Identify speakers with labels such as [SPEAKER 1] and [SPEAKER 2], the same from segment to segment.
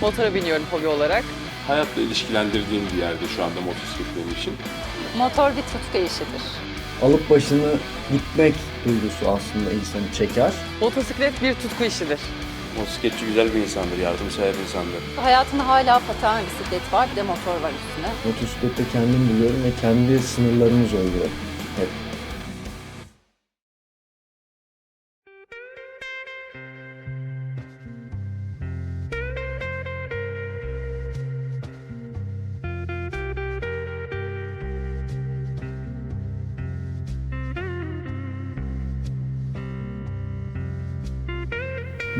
[SPEAKER 1] Motora biniyorum hobi olarak.
[SPEAKER 2] Hayatla ilişkilendirdiğim bir yerde şu anda motosiklet benim için.
[SPEAKER 3] Motor bir tutku işidir.
[SPEAKER 4] Alıp başını gitmek duygusu aslında insanı çeker.
[SPEAKER 1] Motosiklet bir tutku işidir.
[SPEAKER 5] Motosikletçi güzel bir insandır, yardımsever insandır.
[SPEAKER 3] Hayatında hala paten bisiklet var, bir de motor var üstüne.
[SPEAKER 4] Motosiklette kendim biliyorum ve kendi sınırlarımı zorluyor. Hep.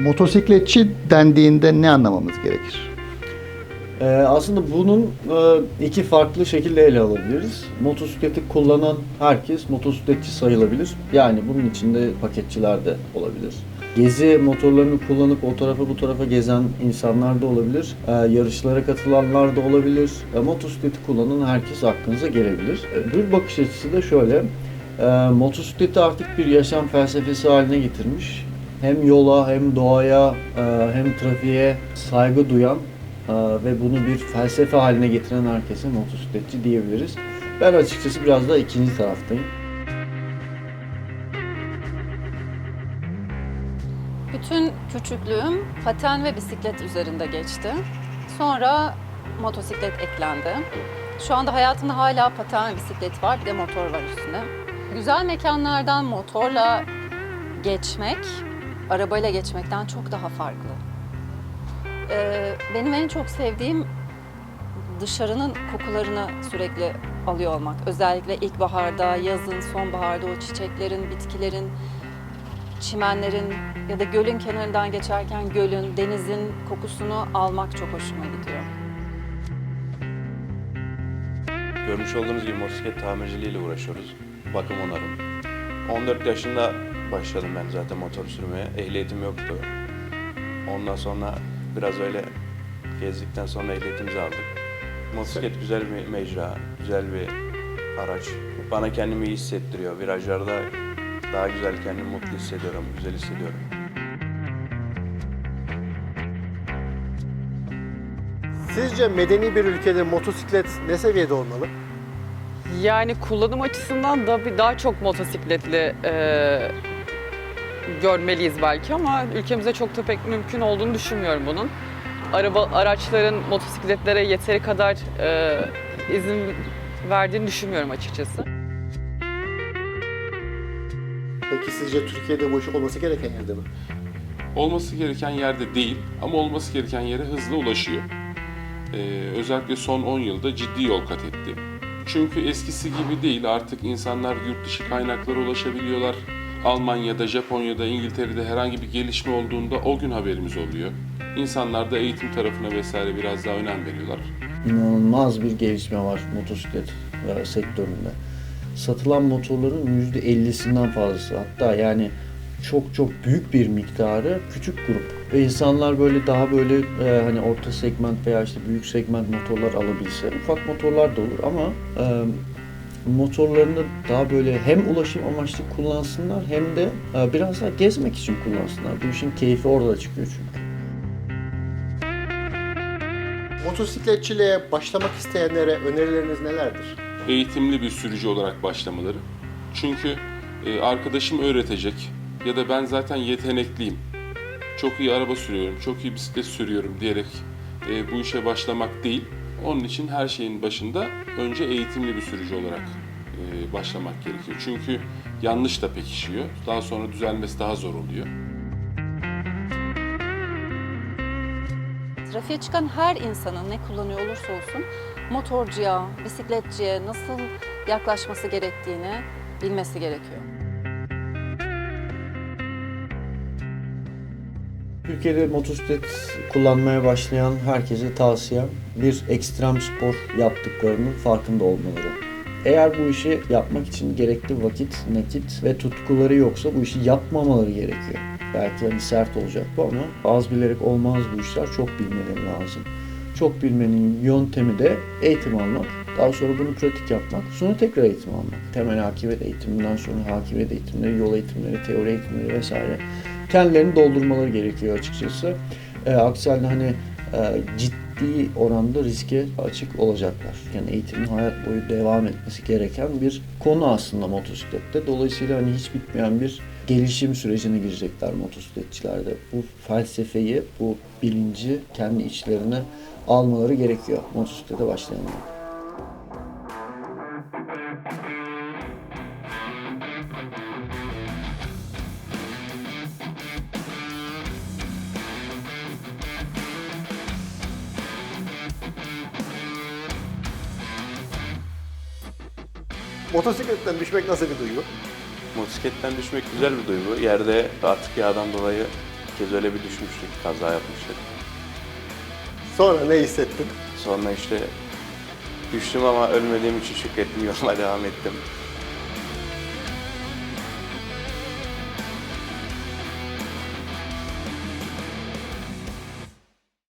[SPEAKER 6] Motosikletçi dendiğinde ne anlamamız gerekir?
[SPEAKER 4] Ee, aslında bunun e, iki farklı şekilde ele alabiliriz. Motosikleti kullanan herkes motosikletçi sayılabilir. Yani bunun içinde paketçiler de olabilir. Gezi motorlarını kullanıp o tarafa bu tarafa gezen insanlar da olabilir. Ee, yarışlara katılanlar da olabilir. E, motosikleti kullanan herkes aklınıza gelebilir. E, bir bakış açısı da şöyle. E, motosikleti artık bir yaşam felsefesi haline getirmiş. Hem yola hem doğaya e, hem trafiğe saygı duyan ee, ve bunu bir felsefe haline getiren herkese motosikletçi diyebiliriz. Ben açıkçası biraz da ikinci taraftayım.
[SPEAKER 3] Bütün küçüklüğüm paten ve bisiklet üzerinde geçti. Sonra motosiklet eklendi. Şu anda hayatımda hala paten ve bisiklet var, bir de motor var üstüne. Güzel mekanlardan motorla geçmek, arabayla geçmekten çok daha farklı. Ee, benim en çok sevdiğim dışarının kokularını sürekli alıyor olmak. Özellikle ilkbaharda, yazın, sonbaharda o çiçeklerin, bitkilerin, çimenlerin ya da gölün kenarından geçerken gölün, denizin kokusunu almak çok hoşuma gidiyor.
[SPEAKER 5] Görmüş olduğunuz gibi motosiklet tamirciliğiyle uğraşıyoruz. Bakım onarım. 14 yaşında başladım ben zaten motor sürmeye. Ehliyetim yoktu. Ondan sonra biraz öyle gezdikten sonra ehliyetimizi aldık. Motosiklet güzel bir mecra, güzel bir araç. Bana kendimi iyi hissettiriyor. Virajlarda daha güzel kendimi mutlu hissediyorum, güzel hissediyorum.
[SPEAKER 7] Sizce medeni bir ülkede motosiklet ne seviyede olmalı?
[SPEAKER 1] Yani kullanım açısından da bir daha çok motosikletli e, görmeliyiz belki ama ülkemizde çok da pek mümkün olduğunu düşünmüyorum bunun. Araba araçların motosikletlere yeteri kadar e, izin verdiğini düşünmüyorum açıkçası.
[SPEAKER 7] Peki sizce Türkiye'de bu iş olması gereken yerde mi?
[SPEAKER 2] Olması gereken yerde değil ama olması gereken yere hızlı ulaşıyor. Ee, özellikle son 10 yılda ciddi yol kat etti. Çünkü eskisi gibi değil artık insanlar yurt dışı kaynaklara ulaşabiliyorlar. Almanya'da, Japonya'da, İngiltere'de herhangi bir gelişme olduğunda o gün haberimiz oluyor. İnsanlar da eğitim tarafına vesaire biraz daha önem veriyorlar.
[SPEAKER 4] İnanılmaz bir gelişme var motosiklet e, sektöründe. Satılan motorların %50'sinden fazlası hatta yani çok çok büyük bir miktarı küçük grup ve insanlar böyle daha böyle e, hani orta segment veya işte büyük segment motorlar alabilse ufak motorlar da olur ama e, motorlarını daha böyle hem ulaşım amaçlı kullansınlar hem de e, biraz daha gezmek için kullansınlar. Bu işin keyfi orada çıkıyor çünkü.
[SPEAKER 7] Motosikletçiliğe başlamak isteyenlere önerileriniz nelerdir?
[SPEAKER 2] eğitimli bir sürücü olarak başlamaları. Çünkü e, arkadaşım öğretecek ya da ben zaten yetenekliyim. Çok iyi araba sürüyorum, çok iyi bisiklet sürüyorum diyerek e, bu işe başlamak değil. Onun için her şeyin başında önce eğitimli bir sürücü olarak e, başlamak gerekiyor. Çünkü yanlış da pekişiyor. Daha sonra düzelmesi daha zor oluyor.
[SPEAKER 3] Trafiğe çıkan her insanın ne kullanıyor olursa olsun motorcuya, bisikletçiye nasıl yaklaşması gerektiğini bilmesi gerekiyor.
[SPEAKER 4] Türkiye'de motosiklet kullanmaya başlayan herkese tavsiyem bir ekstrem spor yaptıklarının farkında olmaları. Eğer bu işi yapmak için gerekli vakit, nakit ve tutkuları yoksa bu işi yapmamaları gerekiyor. Belki hani sert olacak bu ama az bilerek olmaz bu işler. Çok bilmeleri lazım. Çok bilmenin yöntemi de eğitim almak. Daha sonra bunu pratik yapmak. Sonra tekrar eğitim almak. Temel hakimiyet eğitiminden sonra hakimiyet eğitimleri, yol eğitimleri, teori eğitimleri vesaire kendilerini doldurmaları gerekiyor açıkçası. E, aksi hani e, ciddi oranda riske açık olacaklar. Yani eğitimin hayat boyu devam etmesi gereken bir konu aslında motosiklette. Dolayısıyla hani hiç bitmeyen bir gelişim sürecine girecekler motosikletçiler de. Bu felsefeyi, bu bilinci kendi içlerine almaları gerekiyor motosiklete başlayanlar.
[SPEAKER 7] Motosikletten düşmek nasıl bir duygu?
[SPEAKER 5] Motosikletten düşmek güzel bir duygu. Yerde artık yağdan dolayı bir kez öyle bir düşmüştük, kaza yapmıştık.
[SPEAKER 7] Sonra ne hissettin?
[SPEAKER 5] Sonra işte düştüm ama ölmediğim için şükrettim yoluma devam ettim.